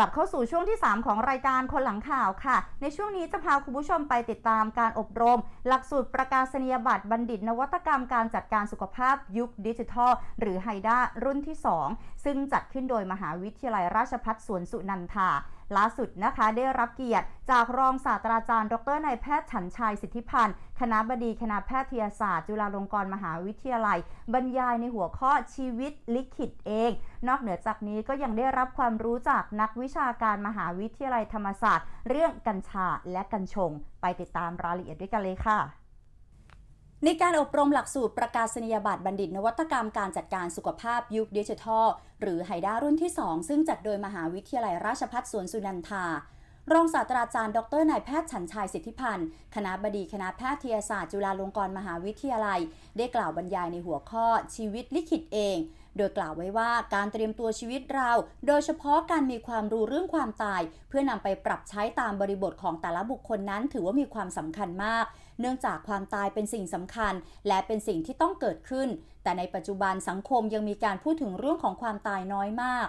กลับเข้าสู่ช่วงที่ 3 ของรายการคนหลังข่าวค่ะ ในช่วงนี้จะพาคุณผู้ชมไปติดตามการอบรม หลักสูตรประกาศนียบัตรบัณฑิต นวัตกรรมการจัดการสุขภาพยุคดิจิทัล หรือไฮด้ารุ่นที่ 2 ซึ่งจัดขึ้นโดยมหาวิทยาลัยราชภัฏสวนสุนันทา ล่าสุดนะคะได้รับเกียรติจากรองศาสตราจารย์ดรนายแพทย์ฉันชัยสิทธิพันธ์คณะบดีคณะแพทยศาสตร์ จุฬาลงกรณ์มหาวิทยาลัย บรรยายในหัวข้อชีวิตลิขิตเอง นอกเหนือจากนี้ก็ยังได้รับความรู้จากนักวิชาการมหาวิทยาลัยธรรมศาสตร์ เรื่องกัญชาและกัญชง ไปติดตามรายละเอียดด้วยกันเลยค่ะ ในการอบรมหลักสูตรประกาศนียบัตรบัณฑิต นวัตกรรมการจัดการสุขภาพยุคดิจิทัล หรือไฮด้ารุ่นที่ 2 ซึ่งจัดโดยมหาวิทยาลัยราชภัฏสวนสุนันทารองศาสตราจารย์ ดรนายแพทย์ฉันชัยสิทธิพันธ์ คณะบดีคณะแพทยศาสตร์จุฬาลงกรณ์มหาวิทยาลัย ได้กล่าวบรรยายในหัวข้อชีวิตลิขิตเอง โดยกล่าวไว้ว่าการเตรียมตัวชีวิตเรา โดยเฉพาะการมีความรู้เรื่องความตาย เพื่อนำไปปรับใช้ตามบริบทของแต่ละบุคคลนั้น ถือว่ามีความสำคัญมาก เนื่องจากความตายเป็นสิ่งสำคัญ และเป็นสิ่งที่ต้องเกิดขึ้น แต่ในปัจจุบันสังคมยังมีการพูดถึงเรื่องของความตายน้อยมาก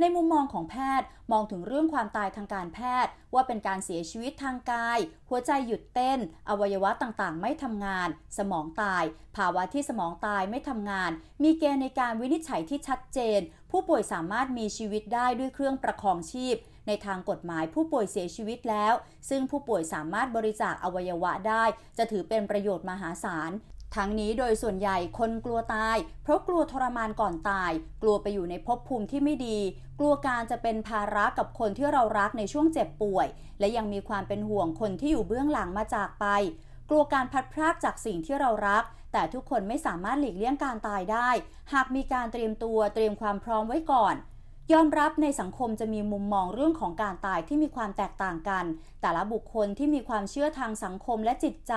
ในมุมมองของแพทย์มองถึงเรื่องความตายทางการแพทย์ ว่าเป็นการเสียชีวิตทางกาย หัวใจหยุดเต้น อวัยวะต่างๆ ไม่ทำงาน สมองตาย ภาวะที่สมองตายไม่ทำงาน มีเกณฑ์ในการวินิจฉัยที่ชัดเจน ผู้ป่วยสามารถมีชีวิตได้ด้วยเครื่องประคองชีพ ในทางกฎหมายผู้ป่วยเสียชีวิตแล้ว ซึ่งผู้ป่วยสามารถบริจาคอวัยวะได้ จะถือเป็นประโยชน์มหาศาล ทั้งนี้โดยส่วนใหญ่คนกลัวตาย เพราะกลัวทรมานก่อนตาย กลัวไปอยู่ในภพภูมิที่ไม่ดี กลัวการจะเป็นภาระกับคนที่เรารักในช่วงเจ็บป่วย และยังมีความเป็นห่วงคนที่อยู่เบื้องหลังมาจากไป กลัวการพัดพรากจากสิ่งที่เรารัก แต่ทุกคนไม่สามารถหลีกเลี่ยงการตายได้ หากมีการเตรียมตัวเตรียมความพร้อมไว้ก่อน ยอมรับในสังคมจะมีมุมมองเรื่องของการตายที่มีความแตกต่างกัน แต่ละบุคคลที่มีความเชื่อทางสังคมและจิตใจ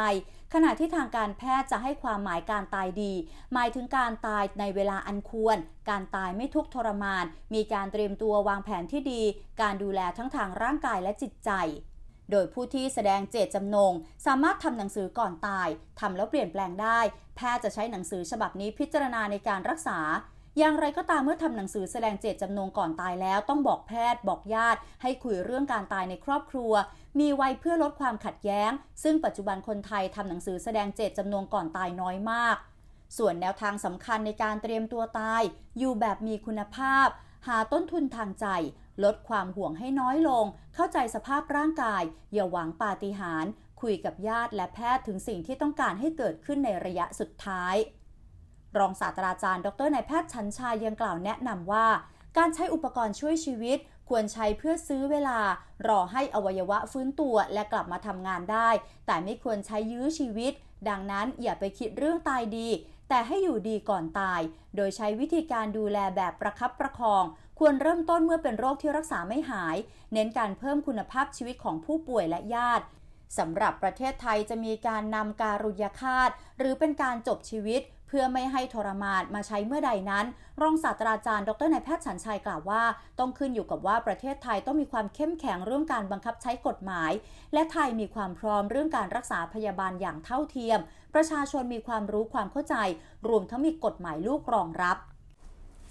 ขณะที่ทางการแพทย์จะให้ความหมายการตายดี หมายถึงการตายในเวลาอันควร การตายไม่ทุกทรมาน มีการเตรียมตัววางแผนที่ดี การดูแลทั้งทางร่างกายและจิตใจโดยผู้ที่แสดงเจตจำนง สามารถทำหนังสือก่อนตายทำแล้วเปลี่ยนแปลงได้ แพทย์จะใช้หนังสือฉบับนี้พิจารณาในการรักษา อย่างไรก็ตามเมื่อทำหนังสือแสดงเจตจำนงก่อนตายแล้ว ต้องบอกแพทย์บอกญาติ ให้คุยเรื่องการตายในครอบครัว มีไว้เพื่อลดความขัดแย้ง ซึ่งปัจจุบันคนไทยทำหนังสือแสดงเจตจำนงก่อนตายน้อยมาก ส่วนแนวทางสำคัญในการเตรียมตัวตาย อยู่แบบมีคุณภาพ หาต้นทุนทางใจ ลดความห่วงให้น้อยลง เข้าใจสภาพร่างกาย อย่าหวังปาฏิหาริย์คุยกับญาติและแพทย์ถึงสิ่งที่ต้องการให้เกิดขึ้นในระยะสุดท้าย รองศาสตราจารย์ ดรนายแพทย์ชันชายยังกล่าวแนะนำว่า การใช้อุปกรณ์ช่วยชีวิต ควรใช้เพื่อซื้อเวลา รอให้อวัยวะฟื้นตัวและกลับมาทำงานได้ แต่ไม่ควรใช้ยื้อชีวิต ดังนั้นอย่าไปคิดเรื่องตายดี แต่ให้อยู่ดีก่อนตาย โดยใช้วิธีการดูแลแบบประคับประคองควรเริ่มต้นเมื่อเป็นโรคที่รักษาไม่หาย เน้นการเพิ่มคุณภาพชีวิตของผู้ป่วยและญาติสำหรับประเทศไทยจะมีการนำการุญยฆาตหรือเป็นการจบชีวิต พื่อไม่ให้ทรมานมาใช้เมื่อใดนั้น รองศาสตราจารย์ ดรนายแพทย์ฉันชัยกล่าวว่า ต้องขึ้นอยู่กับว่าประเทศไทยต้องมีความเข้มแข็งเรื่องการบังคับใช้กฎหมาย และไทยมีความพร้อมเรื่องการรักษาพยาบาลอย่างเท่าเทียม ประชาชนมีความรู้ความเข้าใจ รวมทั้งมีกฎหมายลูกรองรับ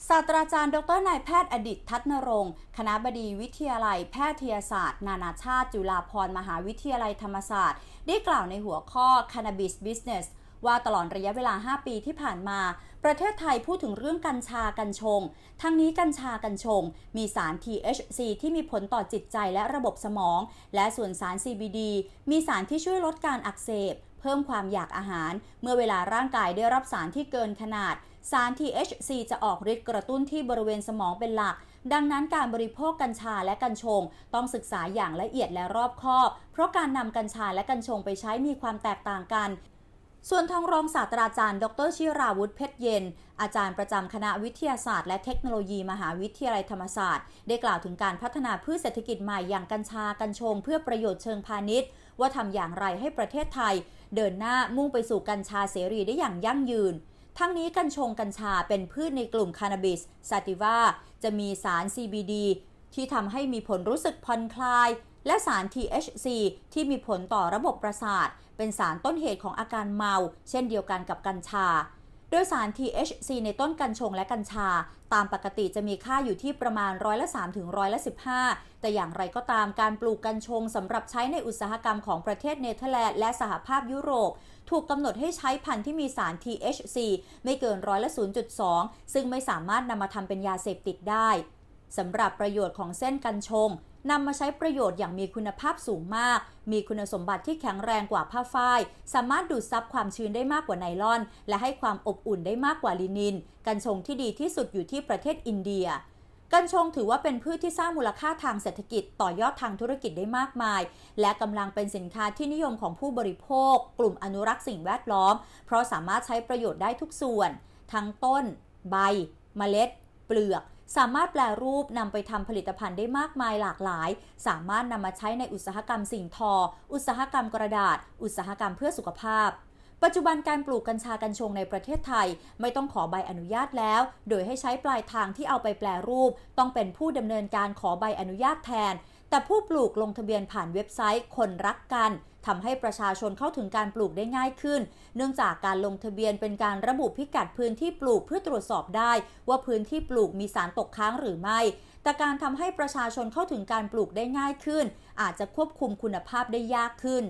ศาสตราจารย์ ดรนายแพทย์อดิตทัศนรงค์คณะบดีวิทยาลัย แพทยศาสตร์ นานาชาติ จุฬาภรมหาวิทยาลัยธรรมศาสตร์ ได้กล่าวในหัวข้อ Cannabis Business ว่าตลอดระยะเวลา 5 ปีที่ผ่านมา ประเทศไทยพูดถึงเรื่องกัญชากัญชง ทั้งนี้กัญชากัญชง มีสาร THC ที่มีผลต่อจิตใจและระบบสมอง และส่วนสาร CBD มีสารที่ช่วยลดการอักเสบ เพิ่มความอยากอาหาร เมื่อเวลาร่างกายได้รับสารที่เกินขนาด สาร THC จะออกฤทธิ์กระตุ้นที่บริเวณสมองเป็นหลักดังนั้นการบริโภคกัญชาและกัญชง ต้องศึกษาอย่างละเอียดและรอบคอบ เพราะการนำกัญชาและกัญชงไปใช้มีความแตกต่างกัน ส่วนทางรองศาสตราจารย์ ดรชิราวุธเพชรเย็น อาจารย์ประจำคณะวิทยาศาสตร์และเทคโนโลยีมหาวิทยาลัยธรรมศาสตร์ ได้กล่าวถึงการพัฒนาพืชเศรษฐกิจใหม่อย่างกัญชากัญชงเพื่อประโยชน์เชิงพาณิชย์ ว่าทำอย่างไรให้ประเทศไทย เดินหน้ามุ่งไปสู่กัญชาเสรีได้อย่างยั่งยืน ทั้งนี้กัญชงกัญชาเป็นพืชในกลุ่มคานาบิสซาติวาจะมีสาร CBD ที่ทำให้มีผลรู้สึกผ่อนคลาย และสาร THC ที่มีผลต่อระบบประสาท เป็นสารต้นเหตุของอาการเมา เช่นเดียวกันกับกัญชา โดยสาร THC ในต้นกัญชงและกัญชา ตามปกติจะมีค่าอยู่ที่ประมาณร้อยละ3ถึงร้อยละ15 แต่อย่างไรก็ตามการปลูกกัญชงสำหรับใช้ในอุตสาหกรรมของประเทศเนเธอร์แลนด์และสหภาพยุโรป ถูกกำหนดให้ใช้พันธุ์ที่มีสาร THC ไม่เกินร้อยละ0.2 ซึ่งไม่สามารถนำมาทำเป็นยาเสพติดได้สำหรับประโยชน์ของเส้นกัญชง นำมาใช้ประโยชน์อย่างมีคุณภาพสูงมาก มีคุณสมบัติที่แข็งแรงกว่าผ้าฝ้าย สามารถดูดซับความชื้นได้มากกว่าไนลอน และให้ความอบอุ่นได้มากกว่าลินิน กัญชงที่ดีที่สุดอยู่ที่ประเทศอินเดียกัญชงถือว่าเป็นพืชที่สร้างมูลค่าทางเศรษฐกิจต่อยอดทางธุรกิจได้มากมาย และกำลังเป็นสินค้าที่นิยมของผู้บริโภค กลุ่มอนุรักษ์สิ่งแวดล้อม เพราะสามารถใช้ประโยชน์ได้ทุกส่วน ทั้งต้น ใบ เมล็ด เปลือก สามารถแปลรูปนำไปทำผลิตภัณฑ์ได้มากมายหลากหลาย สามารถนำมาใช้ในอุตสาหกรรมสิ่งทอ อุตสาหกรรมกระดาษ อุตสาหกรรมเพื่อสุขภาพปัจจุบันการปลูกกัญชากัญชงในประเทศไทย ไม่ต้องขอใบอนุญาตแล้ว โดยให้ใช้ปลายทางที่เอาไปแปลรูป ต้องเป็นผู้ดำเนินการขอใบอนุญาตแทน แต่ผู้ปลูกลงทะเบียนผ่านเว็บไซต์คนรักกันทำให้ประชาชนเข้าถึงการปลูกได้ง่ายขึ้น เนื่องจากการลงทะเบียนเป็นการระบุพิกัดพื้นที่ปลูกเพื่อตรวจสอบได้ ว่าพื้นที่ปลูกมีสารตกค้างหรือไม่ แต่การทำให้ประชาชนเข้าถึงการปลูกได้ง่ายขึ้น อาจจะควบคุมคุณภาพได้ยากขึ้น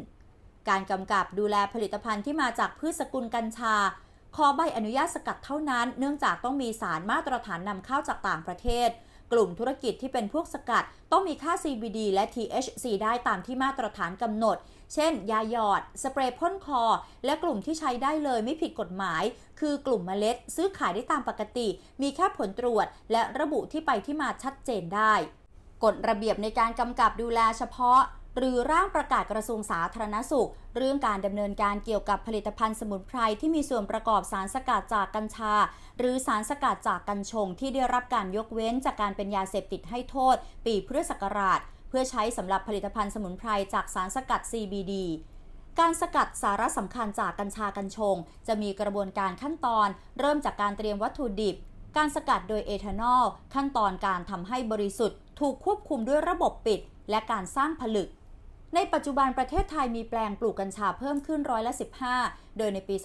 การกำกับดูแลผลิตภัณฑ์ที่มาจากพืชสกุลกัญชาขอใบอนุญาตสกัดเท่านั้น เนื่องจากต้องมีสารมาตรฐานนำเข้าจากต่างประเทศ กลุ่มธุรกิจที่เป็นพวกสกัด ต้องมีค่า CBD และ THC ได้ตามที่มาตรฐานกำหนด เช่น ยาหยอด สเปรย์พ่นคอ และกลุ่มที่ใช้ได้เลยไม่ผิดกฎหมาย คือกลุ่มเมล็ด ซื้อขายได้ตามปกติ มีแค่ผลตรวจ และระบุที่ไปที่มาชัดเจนได้ กฎระเบียบในการกำกับดูแลเฉพาะ หรือร่างประกาศกระทรวงสาธารณสุข เรื่องการดำเนินการเกี่ยวกับผลิตภัณฑ์สมุนไพรที่มีส่วนประกอบสารสกัดจากกัญชา หรือสารสกัดจากกัญชง ที่ได้รับการยกเว้นจากการเป็นยาเสพติดให้โทษ ปีพุทธศักราช เพื่อใช้สำหรับผลิตภัณฑ์สมุนไพรจากสารสกัด CBD การสกัดสาระสำคัญจากกัญชากัญชง จะมีกระบวนการขั้นตอน เริ่มจากการเตรียมวัตถุดิบ การสกัดโดยเอทานอล ขั้นตอนการทำให้บริสุทธิ์ ถูกควบคุมด้วยระบบปิด และการสร้างผลึก ในปัจจุบันประเทศไทยมีแปลงปลูกกัญชาเพิ่มขึ้นร้อยละ 15 โดยในปี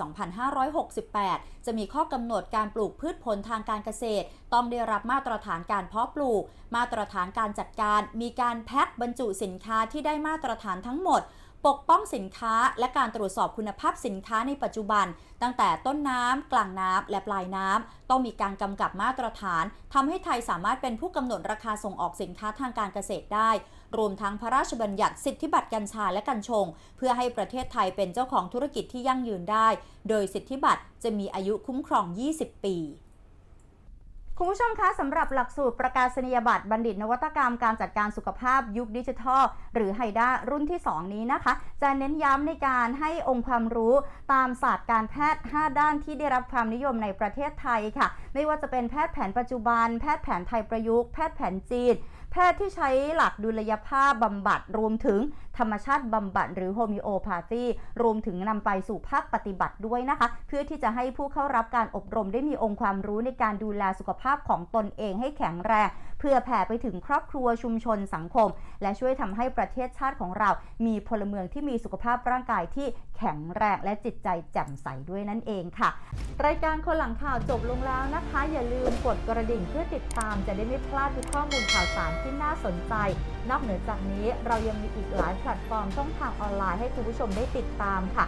2568 จะมีข้อกำหนดการปลูกพืชผลทางการเกษตร ต้องได้รับมาตรฐานการเพาะปลูก มาตรฐานการจัดการ มีการแพ็คบรรจุสินค้าที่ได้มาตรฐานทั้งหมด ปกป้องสินค้าและการตรวจสอบคุณภาพสินค้าในปัจจุบัน ตั้งแต่ต้นน้ำ กลางน้ำ และปลายน้ำ ต้องมีการกำกับมาตรฐานทำให้ไทยสามารถเป็นผู้กำหนดราคาส่งออกสินค้าทางการเกษตรได้ รวมทั้งพระราชบัญญัติสิทธิบัตรกัญชาและกัญชง เพื่อให้ประเทศไทยเป็นเจ้าของธุรกิจที่ยั่งยืนได้ โดยสิทธิบัตรจะมีอายุคุ้มครอง 20 ปี คุณผู้ชมคะสำหรับหลักสูตรประกาศนียบัตรบัณฑิตนวัตกรรมการจัดการสุขภาพยุคดิจิทัล หรือไฮด้ารุ่นที่ 2 นี้นะคะ จะเน้นย้ำในการให้องค์ความรู้ตามศาสตร์การแพทย์ 5 ด้านที่ได้รับความนิยมในประเทศไทยค่ะ ไม่ว่าจะเป็นแพทย์แผนปัจจุบัน แพทย์แผนไทยประยุกต์แพทย์แผนจีน แพทย์ที่ใช้หลักดุลยภาพบำบัดรวมถึงธรรมชาติบำบัดหรือโฮมิโอพาธีรวมถึงนำไปสู่ภาคปฏิบัติด้วยนะคะ เพื่อที่จะให้ผู้เข้ารับการอบรมได้มีองค์ความรู้ในการดูแลสุขภาพของตนเองให้แข็งแรง เพื่อแผ่ไปถึงครอบครัวชุมชนสังคม และช่วยทำให้ประเทศชาติของเรา มีพลเมืองที่มีสุขภาพร่างกายที่แข็งแรงและจิตใจแจ่มใสด้วยนั่นเองค่ะ รายการคนหลังข่าวจบลงแล้วนะคะ อย่าลืมกดกระดิ่งเพื่อติดตาม จะได้ไม่พลาดทุกข้อมูลข่าวสารที่น่าสนใจ นอกเหนือจากนี้เรายังมีอีกหลายแพลตฟอร์มช่องทางออนไลน์ให้คุณผู้ชมได้ติดตามค่ะ